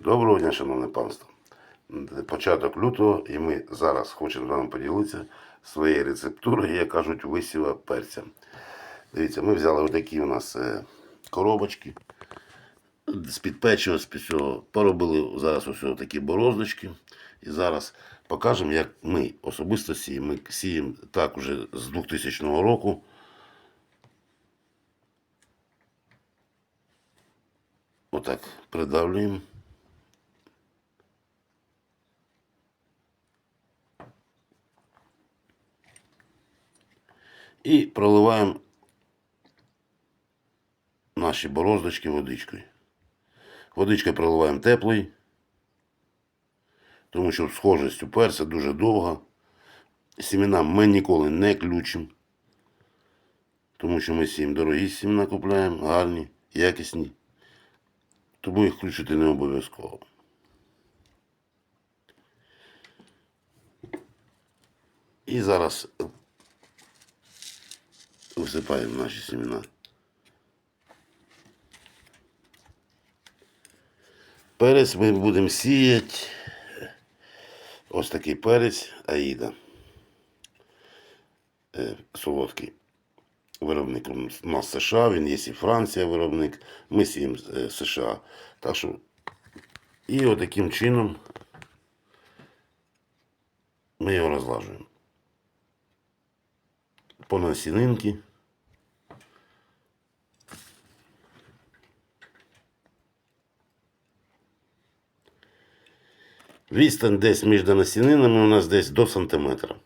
Доброго дня, шановне панство. Початок лютого, і ми зараз хочемо з вами поділитися своєю рецептурою, як кажуть, висіва перця. Дивіться, ми взяли отакі у нас е, коробочки з-під печива, з-під цього. Поробили зараз ось такі бороздочки. І зараз покажемо, як ми особисто сіємо. Ми сіємо так уже з 2000 року. Отак придавлюємо. І проливаємо наші бороздочки водичкою. Водичкою проливаємо теплою, тому що схожість у перця дуже довга. Сімена ми ніколи не ключимо, тому що ми сім дорогі сімена купляємо, гарні, якісні. Тому їх включити не обов'язково. І зараз висипаємо наші сімена. Перець ми будемо сіяти. Ось такий перець Аїда. Е, солодкий. Виробник у нас США, він є і Франція виробник. Ми сіємо США. Так що і отаким чином ми його розлажуємо. По насінинки. Десь між насінинами у нас десь до сантиметра.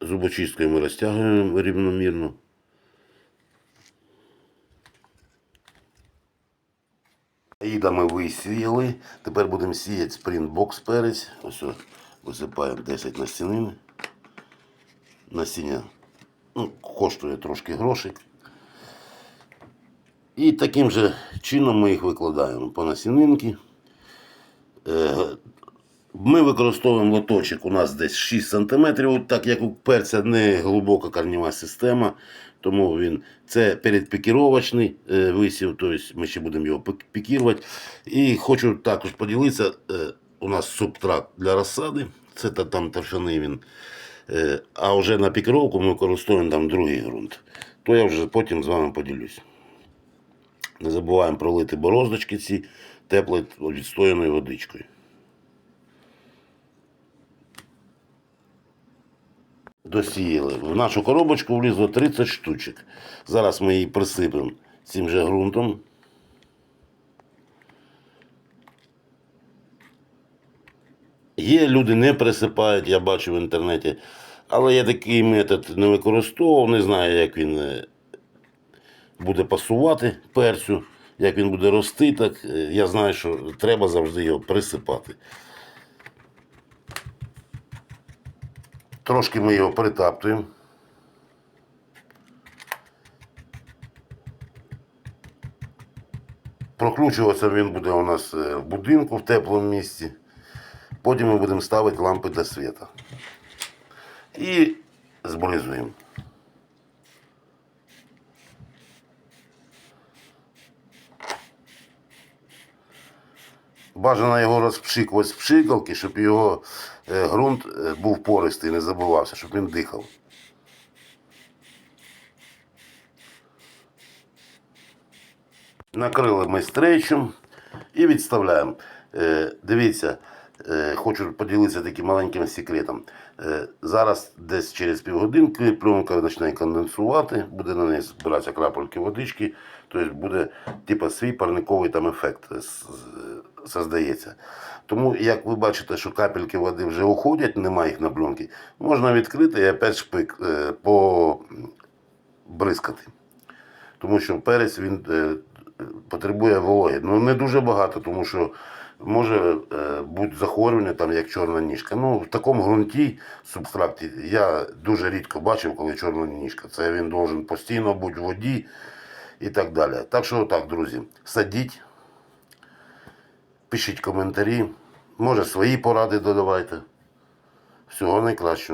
Зубочисткою ми розтягуємо рівномірно. Їда ми висіяли. Тепер будемо сіяти спринтбокс перець. Ось висипаємо 10 насінин. Насіння ну, коштує трошки грошей. І таким же чином ми їх викладаємо по насінинки. Е, Ми використовуємо лоточок у нас десь 6 см, так як у перця не глибока корнева система, тому він це передпікіровочний е, висів, тобто ми ще будемо його пікірувати. І хочу також поділитися, е, у нас субтрат для розсади, це та- там торфяний він. Е, А вже на пікіровку ми використовуємо там другий ґрунт. То я вже потім з вами поділюсь. Не забуваємо пролити бороздочки ці теплою відстояною водичкою. Досіяли. В нашу коробочку влізло 30 штучок. Зараз ми її присипемо цим же ґрунтом. Є люди не присипають, я бачу в інтернеті. Але я такий метод не використовував, не знаю, як він е, буде пасувати перцю, як він буде рости, так е, я знаю, що треба завжди його присипати. Трошки ми його перетаптуємо. Прокручуватися він буде у нас е, в будинку в теплому місці. Потім ми будемо ставити лампи для світа. І збризуємо. Бажано його розпшикувати з пшикалки, щоб його е, ґрунт е, був пористий, не забувався, щоб він дихав. Накрили ми стрейчем і відставляємо. Е, дивіться, хочу поділитися таким маленьким секретом. Зараз десь через півгодинки пленка почне конденсувати, буде на неї збиратися крапельки водички, тобто буде типу, свій парниковий там ефект создається. Тому, як ви бачите, що капельки води вже уходять, немає їх на пленці, можна відкрити і опять шпик е, побризкати тому що перець він е, потребує вологи. Ну не дуже багато, тому що може е, бути захворювання, там, як чорна ніжка. Ну, в такому ґрунті субстракті я дуже рідко бачив, коли чорна ніжка. Це він должен постійно бути в воді і так далі. Так що так, друзі, садіть, пишіть коментарі, може свої поради додавайте. Всього найкращого.